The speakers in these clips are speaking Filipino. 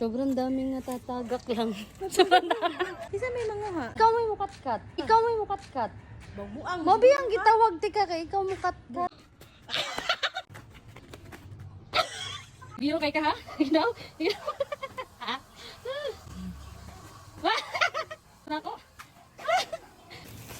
Sobrang daming natatagak lang. Sobrang dami. Isa may mga ha. Ikaw may mukatkat. Ikaw may mukatkat. Babuang. Mabi ang gitawag ti ka kay ikaw mukatkat. Biro kay ka ha? Ikaw? Ikaw? Nako.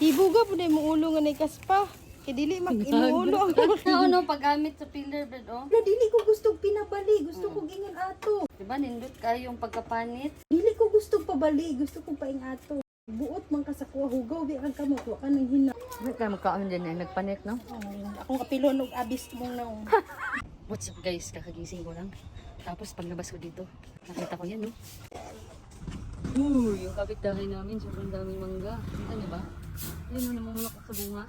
Ibuga po na mo ulo nga kaspa. Kay dili mak inuulo ang Ano paggamit sa pillar bed oh? Wala, dili ko gusto pinabali. Gusto ko gingan ato. Diba nindot kayo yung pagkapanit? Dili ko gusto pabali. Gusto ko paing ato. Buot man ka sa kuha hugaw. Di ang kamo. Kuha ka ng hina. Hindi ka magkaon din eh, nagpanit no? Oh, akong kapilo ng abis mong naong. What's up guys, kakagising ko lang. Tapos paglabas ko dito, nakita ko yan no? Uy, yung kapitbahay namin, sobrang daming mangga. Kita niyo ba? Yan o, namumulak sa bunga.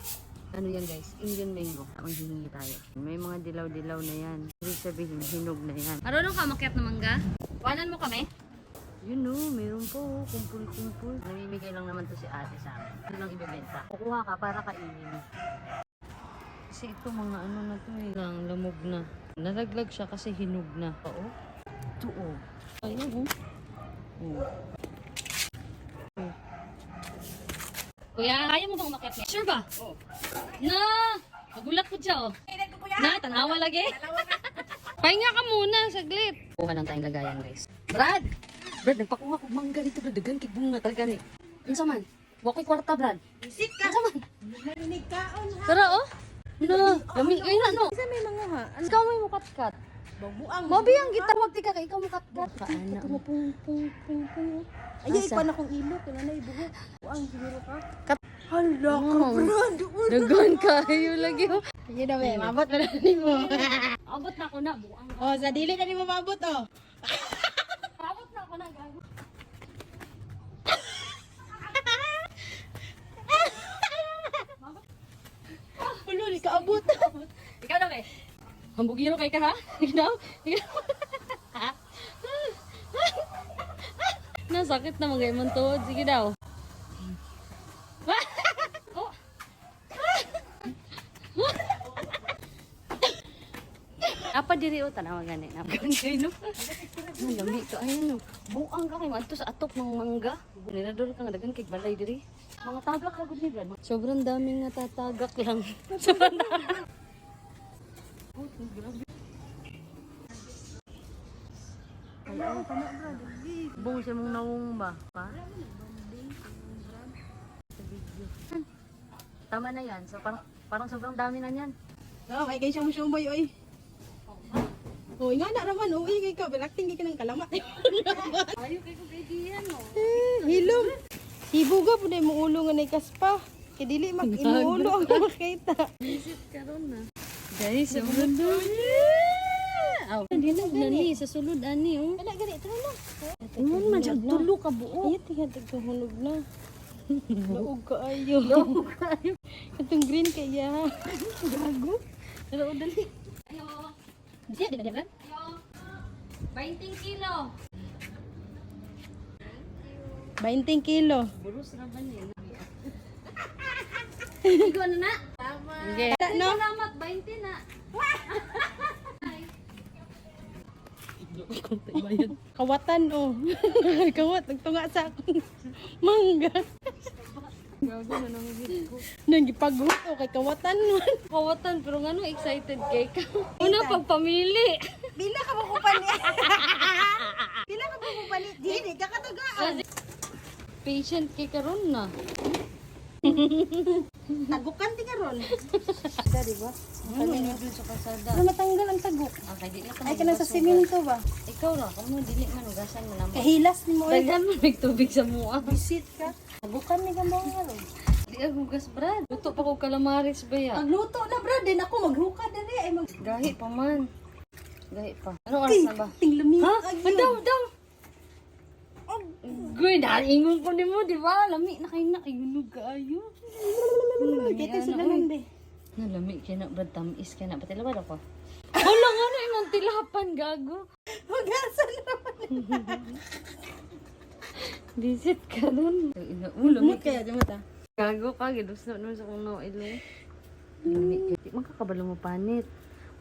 Ano yan guys? Indian mango. Ang hihingi tayo. May mga dilaw-dilaw na yan. Ibig sabihin, hinog na yan. Marunong ka makiat ng mangga? Wanan mo kami? Yun no, meron po. Kumpul-kumpul. Namimigay lang naman to si ate sa amin. Hindi lang ibibenta. Kukuha ka para kainin. Kasi ito mga ano na to eh. Lang, lamog na. Nalaglag siya kasi hinog na. Oo. Ito oh. Ayun oh. Oh. Kuya, kaya mo bang umakyat niya? Sure ba? Oo. Na! Nagulat ko siya oh. Na, tanawa lagi. Pahinga ka muna, saglit. Kuha lang tayong lagayan guys. Brad! Brad, nagpakuha ko mangga dito, Brad. Dagan kay bunga talaga ni. Ano man? Wakay kwarta, Brad. Isit ka. Ano man? Narinig kaon ha. Tara oh. Na, lami kayo na no. Isa may mga ha. Ikaw may mukatkat. Babuang. Mabi ang gitawag ti ka kay ikaw mukatkat. Paana. Ito mo pung pung pung pung. Ay, ay, pa na kong ilo. Kaya na ibuho. Buang siguro ka. Hala ka. Brad. Dagan kayo lagi oh. Sige na, be. Mabot na rin mo. Abot na ako na, buang. oh, sa dili na rin mo mabot, oh. Abot na ako na, gago. Ulo, di ka abot. Hambugiro kay ka, ha? Ikaw? Ikaw? Nasakit na mga imong tuhod. Sige daw. oh. Apa diri o tanawa gani na gani no. Ang lami to ayun no. Buang ka kay madto sa atok ng mangga. Nirador ka nga dagan kay balay diri. Mga tagak ka gud ni Brad. Sobrang daming natatagak lang. Sobrang Oh, grabe. Bung siya mong nawong ba? Pa? Tama na yan. So parang, parang sobrang dami na yan. Oh, may kayo siyang sumoy, oy. Oh, nga na naman, oh, kay ka, balakting ka ng kalamat. Ayaw kayo kong kaibigan, no? Eh, Hilom. Ibuga po na mo ulo nga na kaspa. Kay dili mak inuulo ang makita. Visit ka ron na. Guys, sobrang dami. Aw, hinog na ni. Sa sulod, ani, oh. Wala gani, na. Ingon man siya, tulo ka buo. Iya, tingnan tagkahunog na. Laog ka ayo. Laog ka ayo. Itong green kaya. Gago. Pero, dali. Ayo. Diya, di ba, di ba? Ayo. 20 kilo. 20 kilo. Burus na ba niya? Igo na na. Tama. Okay. No? Salamat, 20 na. Kawatan oh. Kawat nagtunga sa akong mangga. Gago na nang ko. Nagipagot oh kay kawatan man. Kawatan, pero nga no, excited kay ka. Una, pagpamili. Pila ka pani? Pila ka ba ko pani? Dili ka katagaan. Patient kay karon na. Tagukan ti karon. Dari ba? Ano na dun sa kasada? Para matanggal ang tagok. Ah, kay na ka Ay kana sa semento ba? Ikaw ra, kamo dili man ugasan mo naman. Kahilas ni mo. eh. Daghan mo nagtubig sa mua. Visit ka. Tagukan ni ka mga ron. Di ka hugas, Brad. Luto pa ko calamares ba ya? Magluto na bro, din ako maghuka dali ay mag Gahi pa man. Gahi pa. Ano oras na ba? ting lumi. Ha? Daw, daw. Goy, naingon ko ni mo, di ba? Lami na kayo na. Ayunog ka ayo. Kete sulanan be. Nalami kaya na, Brad. Tamis kaya na. Pati labad ako. Wala nga na yung tilapan, gago. Magasan naman. Visit ka dun. Ulam. Lumot kaya di mata. Gago ka, gidusto nun sa kong ilo. Lami kaya. Di man kakabalo mo panit.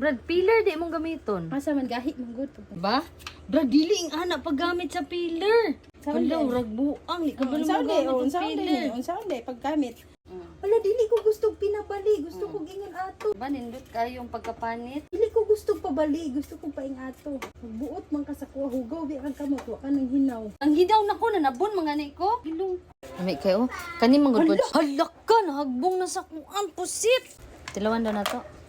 Brad, pillar di mong gamiton. Masa man gahi mong good. Ba? Bra, dili ang anak paggamit sa Hala, din? ragbuang. Di ka ba Unsa naman gamit Unsa ang ulit? pillar? Unsa ulit? Paggamit. Wala, dili ko gusto pinabali. Gusto ko gingon ato. Ba, nindot kayong pagkapanit? Dili ko gusto pabali. Gusto ko paing ato. Buot man ka sa kuha. Hugaw, di ka mo. Kuha ka ng hinaw. Ang hidaw na ko, nanabon mga ni ko. Hilong. Kami kayo, kani mga good Hala ka, nahagbong na sa kuan, pusit. Tilawan daw na to.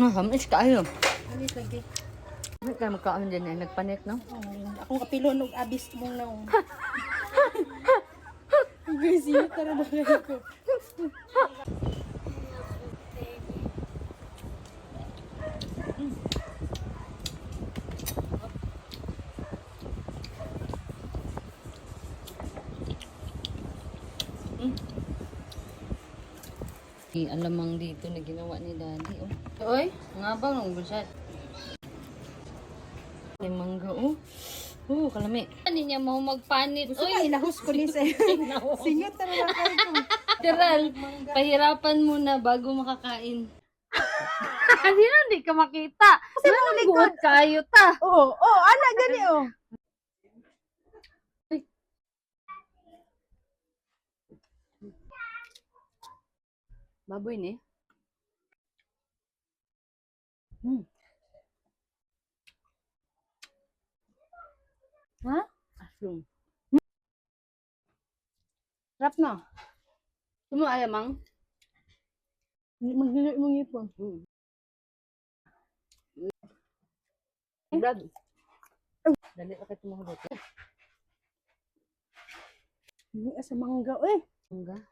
Hamis kayo. Alis lagi. Hindi ka magkaon din eh, nagpanik, no? Oh, akong kapilo nog abis mo na. oh. Guys, yun tara na kayo ko. Di alamang dito na ginawa ni daddy, oh. Oy, nga ba ng busat? May mangga, oh. Oh, kalami. Ano niya mo magpanit? Gusto ka ilahos ko ni sa Singot na kayo ko. Literal, pahirapan mo na bago makakain. Hindi na, hindi ka makita. Kasi malikod. kayo ta. Oo, oh, ana gani oh. Baboy ni. Hmm. Ha? Asum. Rap na. Tumo alamang. Magdili mo ngipon. Hmm. Brad. Dali ka tumahubot. Hindi sa mangga eh. Mangga.